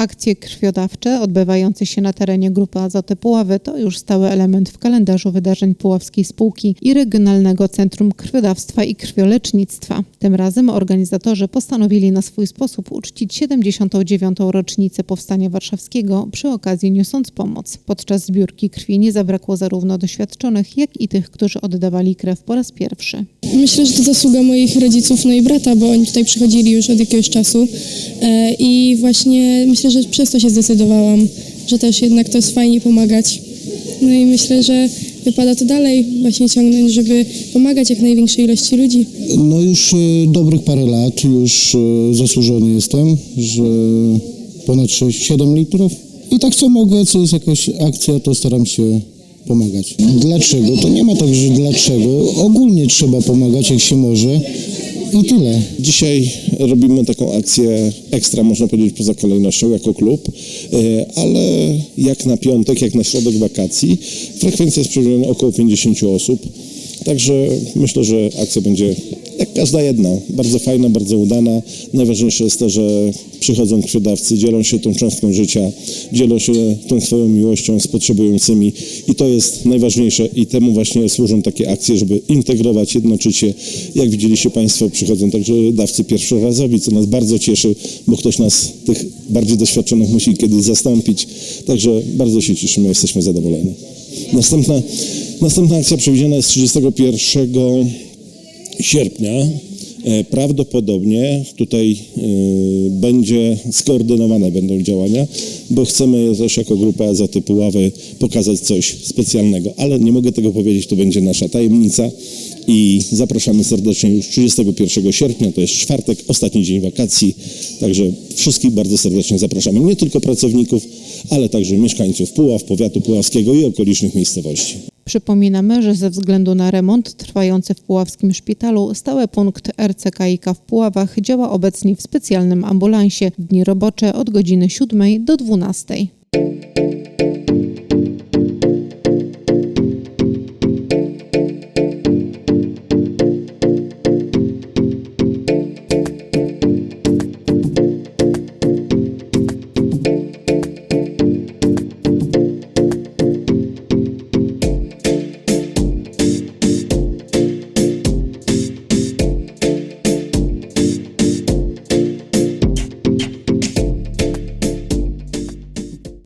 Akcje krwiodawcze odbywające się na terenie Grupy Azoty Puławy to już stały element w kalendarzu wydarzeń Puławskiej Spółki i Regionalnego Centrum Krwiodawstwa i Krwiolecznictwa. Tym razem organizatorzy postanowili na swój sposób uczcić 79. rocznicę Powstania Warszawskiego przy okazji niosąc pomoc. Podczas zbiórki krwi nie zabrakło zarówno doświadczonych, jak i tych, którzy oddawali krew po raz pierwszy. Myślę, że to zasługa moich rodziców, no i brata, bo oni tutaj przychodzili już od jakiegoś czasu e, i właśnie myślę, że przez to się zdecydowałam, że też jednak to jest fajnie pomagać. No i myślę, że wypada to dalej właśnie ciągnąć, żeby pomagać jak największej ilości ludzi. No już e, dobrych parę lat, już e, zasłużony jestem, że ponad 6, 7 litrów. I tak co mogę, co jest jakaś akcja, to staram się pomagać. Dlaczego? To nie ma tak, że dlaczego. Ogólnie trzeba pomagać jak się może i tyle. Dzisiaj robimy taką akcję ekstra, można powiedzieć, poza kolejnością jako klub, e, ale jak na piątek, jak na środek wakacji, frekwencja jest przewidziana około 50 osób. Także myślę, że akcja będzie każda jedna, bardzo fajna, bardzo udana. Najważniejsze jest to, że przychodzą krwiodawcy, dzielą się tą cząstką życia, dzielą się tą swoją miłością z potrzebującymi i to jest najważniejsze i temu właśnie służą takie akcje, żeby integrować, jednoczyć się. Jak widzieliście Państwo, przychodzą także dawcy pierwszorazowi, co nas bardzo cieszy, bo ktoś nas, tych bardziej doświadczonych, musi kiedyś zastąpić. Także bardzo się cieszymy, jesteśmy zadowoleni. Następna, następna akcja przewidziana jest 31 sierpnia. E, Prawdopodobnie tutaj e, będzie skoordynowane będą działania, bo chcemy też jako grupa Azoty Puławy pokazać coś specjalnego, ale nie mogę tego powiedzieć, to będzie nasza tajemnica i zapraszamy serdecznie już 31 sierpnia, to jest czwartek, ostatni dzień wakacji, także wszystkich bardzo serdecznie zapraszamy, nie tylko pracowników, ale także mieszkańców Puław, powiatu puławskiego i okolicznych miejscowości. Przypominamy, że ze względu na remont trwający w Puławskim Szpitalu stały punkt RCKiK w Puławach działa obecnie w specjalnym ambulansie w dni robocze od godziny 7 do 12.